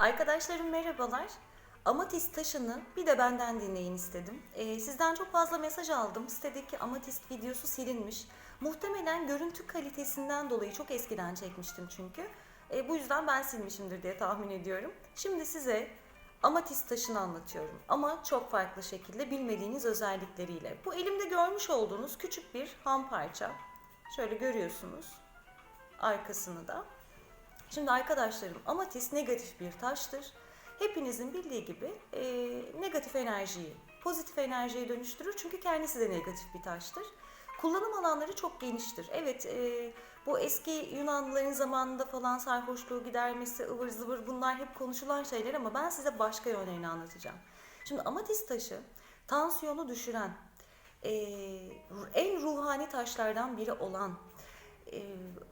Arkadaşlarım merhabalar. Amatist taşını bir de benden dinleyin istedim. Ee, sizden çok fazla mesaj aldım. Sitedeki amatist videosu silinmiş. Muhtemelen görüntü kalitesinden dolayı çok eskiden çekmiştim çünkü. Ee, bu yüzden ben silmişimdir diye tahmin ediyorum. Şimdi size amatist taşını anlatıyorum. Ama çok farklı şekilde bilmediğiniz özellikleriyle. Bu elimde görmüş olduğunuz küçük bir ham parça. Şöyle görüyorsunuz. Arkasını da. Şimdi arkadaşlarım amatist negatif bir taştır. Hepinizin bildiği gibi e, negatif enerjiyi pozitif enerjiye dönüştürür. Çünkü kendisi de negatif bir taştır. Kullanım alanları çok geniştir. Evet e, bu eski Yunanlıların zamanında falan sarhoşluğu gidermesi, ıvır zıvır bunlar hep konuşulan şeyler ama ben size başka yönlerini anlatacağım. Şimdi amatist taşı tansiyonu düşüren, e, en ruhani taşlardan biri olan, e,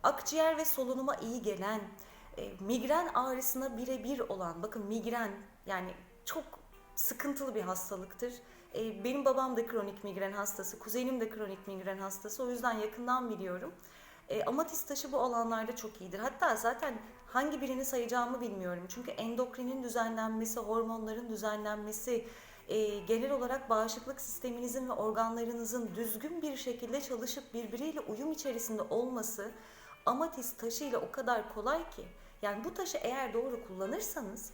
akciğer ve solunuma iyi gelen, e, migren ağrısına birebir olan, bakın migren yani çok sıkıntılı bir hastalıktır. E, benim babam da kronik migren hastası, kuzenim de kronik migren hastası. O yüzden yakından biliyorum. E, amatist taşı bu alanlarda çok iyidir. Hatta zaten hangi birini sayacağımı bilmiyorum. Çünkü endokrinin düzenlenmesi, hormonların düzenlenmesi, e, genel olarak bağışıklık sisteminizin ve organlarınızın düzgün bir şekilde çalışıp birbiriyle uyum içerisinde olması amatist taşı ile o kadar kolay ki. Yani bu taşı eğer doğru kullanırsanız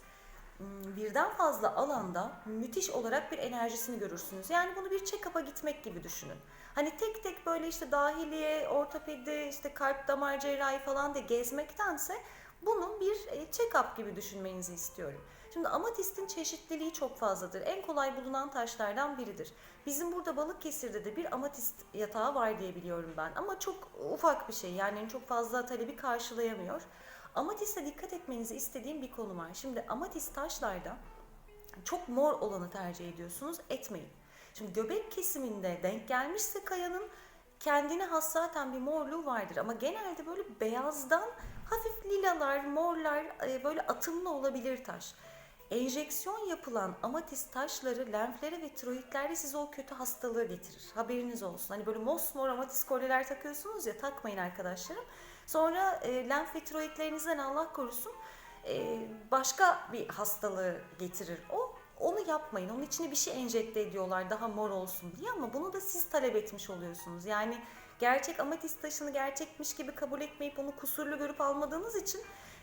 birden fazla alanda müthiş olarak bir enerjisini görürsünüz. Yani bunu bir check-up'a gitmek gibi düşünün. Hani tek tek böyle işte dahiliye, ortopedi, işte kalp damar cerrahi falan diye gezmektense bunu bir e, check-up gibi düşünmenizi istiyorum. Şimdi amatistin çeşitliliği çok fazladır. En kolay bulunan taşlardan biridir. Bizim burada Balıkesir'de de bir amatist yatağı var diye biliyorum ben. Ama çok ufak bir şey yani çok fazla talebi karşılayamıyor. Amatiste dikkat etmenizi istediğim bir konu var. Şimdi amatist taşlarda çok mor olanı tercih ediyorsunuz. Etmeyin. Şimdi göbek kesiminde denk gelmişse kayanın kendine has zaten bir morluğu vardır. Ama genelde böyle beyazdan hafif lilalar, morlar e, böyle atımlı olabilir taş. Enjeksiyon yapılan amatist taşları lenflere ve tiroidlerde size o kötü hastalığı getirir. Haberiniz olsun. Hani böyle mosmor amatist kolyeler takıyorsunuz ya takmayın arkadaşlarım. Sonra e, lenf ve tiroidlerinizden Allah korusun e, başka bir hastalığı getirir. O onu yapmayın. Onun içine bir şey enjekte ediyorlar daha mor olsun diye ama bunu da siz talep etmiş oluyorsunuz. Yani gerçek amatist taşını gerçekmiş gibi kabul etmeyip onu kusurlu görüp almadığınız için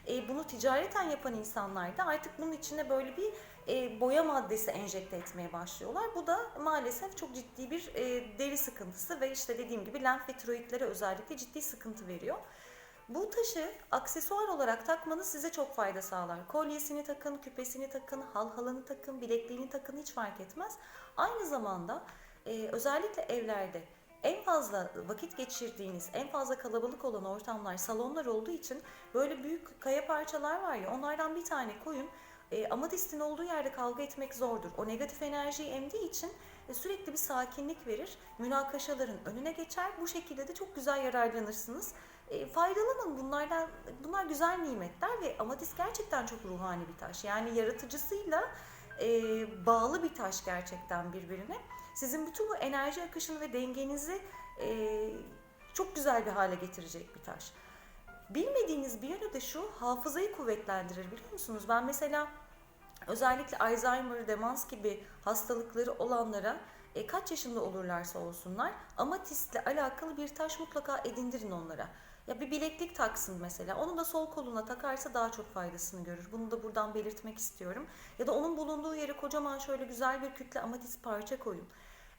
e, bunu ticareten yapan insanlar da artık bunun içine böyle bir e, boya maddesi enjekte etmeye başlıyorlar. Bu da maalesef çok ciddi bir e, deri sıkıntısı ve işte dediğim gibi lenf ve tiroidlere özellikle ciddi sıkıntı veriyor. Bu taşı aksesuar olarak takmanız size çok fayda sağlar. Kolyesini takın, küpesini takın, halhalını takın, bilekliğini takın hiç fark etmez. Aynı zamanda e, özellikle evlerde en fazla vakit geçirdiğiniz, en fazla kalabalık olan ortamlar, salonlar olduğu için böyle büyük kaya parçalar var ya onlardan bir tane koyun. E, amadistin olduğu yerde kavga etmek zordur. O negatif enerjiyi emdiği için e, sürekli bir sakinlik verir. Münakaşaların önüne geçer. Bu şekilde de çok güzel yararlanırsınız. E, faydalanın bunlardan. Bunlar güzel nimetler ve amatist gerçekten çok ruhani bir taş. Yani yaratıcısıyla e, bağlı bir taş gerçekten birbirine. Sizin bütün bu enerji akışını ve dengenizi e, çok güzel bir hale getirecek bir taş. Bilmediğiniz bir yönü de şu hafızayı kuvvetlendirir biliyor musunuz? Ben mesela özellikle Alzheimer, demans gibi hastalıkları olanlara e, kaç yaşında olurlarsa olsunlar amatistle alakalı bir taş mutlaka edindirin onlara. Ya bir bileklik taksın mesela. Onu da sol koluna takarsa daha çok faydasını görür. Bunu da buradan belirtmek istiyorum. Ya da onun bulunduğu yere kocaman şöyle güzel bir kütle amatist parça koyun.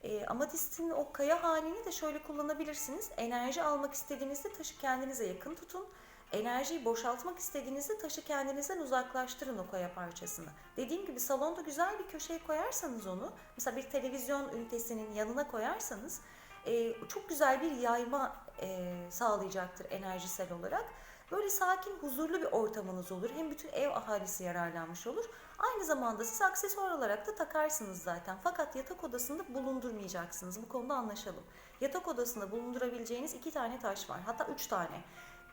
E, amatistin o kaya halini de şöyle kullanabilirsiniz. Enerji almak istediğinizde taşı kendinize yakın tutun. Enerjiyi boşaltmak istediğinizde taşı kendinizden uzaklaştırın o kaya parçasını. Dediğim gibi salonda güzel bir köşeye koyarsanız onu, mesela bir televizyon ünitesinin yanına koyarsanız e, çok güzel bir yayma e, sağlayacaktır enerjisel olarak. Böyle sakin, huzurlu bir ortamınız olur. Hem bütün ev ahalisi yararlanmış olur. Aynı zamanda siz aksesuar olarak da takarsınız zaten. Fakat yatak odasında bulundurmayacaksınız. Bu konuda anlaşalım. Yatak odasında bulundurabileceğiniz iki tane taş var. Hatta üç tane.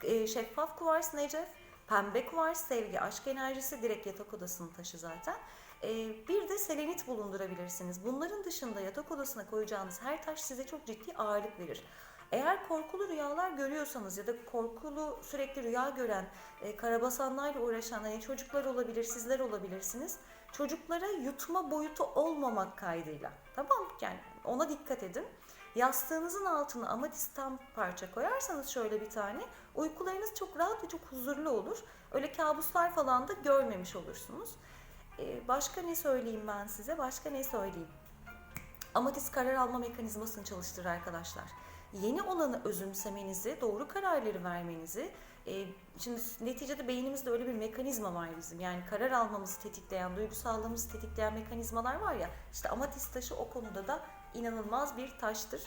E, şeffaf kuvars necef, pembe kuvars sevgi, aşk enerjisi direkt yatak odasının taşı zaten. E, bir de selenit bulundurabilirsiniz. Bunların dışında yatak odasına koyacağınız her taş size çok ciddi ağırlık verir. Eğer korkulu rüyalar görüyorsanız ya da korkulu sürekli rüya gören, e, karabasanlarla uğraşan hani çocuklar olabilir, sizler olabilirsiniz. Çocuklara yutma boyutu olmamak kaydıyla. Tamam? Yani ona dikkat edin. Yastığınızın altına amatisten parça koyarsanız şöyle bir tane uykularınız çok rahat ve çok huzurlu olur. Öyle kabuslar falan da görmemiş olursunuz. Ee, başka ne söyleyeyim ben size? Başka ne söyleyeyim? Amatist karar alma mekanizmasını çalıştırır arkadaşlar. Yeni olanı özümsemenizi, doğru kararları vermenizi, e, şimdi neticede beynimizde öyle bir mekanizma var bizim. Yani karar almamızı tetikleyen, duygusallığımızı tetikleyen mekanizmalar var ya. İşte amatist taşı o konuda da inanılmaz bir taştır.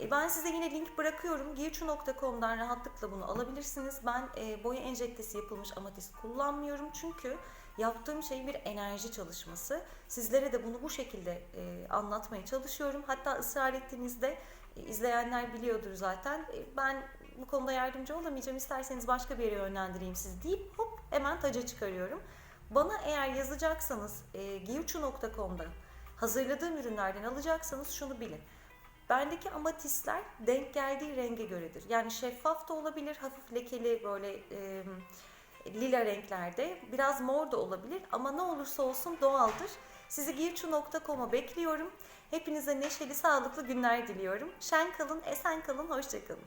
E, ben size yine link bırakıyorum. Giyucu.com'dan rahatlıkla bunu alabilirsiniz. Ben e, boya enjektesi yapılmış amatist kullanmıyorum. Çünkü yaptığım şey bir enerji çalışması. Sizlere de bunu bu şekilde e, anlatmaya çalışıyorum. Hatta ısrar ettiğinizde izleyenler biliyordur zaten. Ben bu konuda yardımcı olamayacağım. İsterseniz başka bir yere yönlendireyim siz deyip hop hemen taca çıkarıyorum. Bana eğer yazacaksanız e, giyucu.com'da hazırladığım ürünlerden alacaksanız şunu bilin. Bendeki amatistler denk geldiği renge göredir. Yani şeffaf da olabilir, hafif lekeli böyle e, lila renklerde. Biraz mor da olabilir ama ne olursa olsun doğaldır. Sizi giyucu.com'a bekliyorum. Hepinize neşeli, sağlıklı günler diliyorum. Şen kalın, esen kalın, hoşçakalın.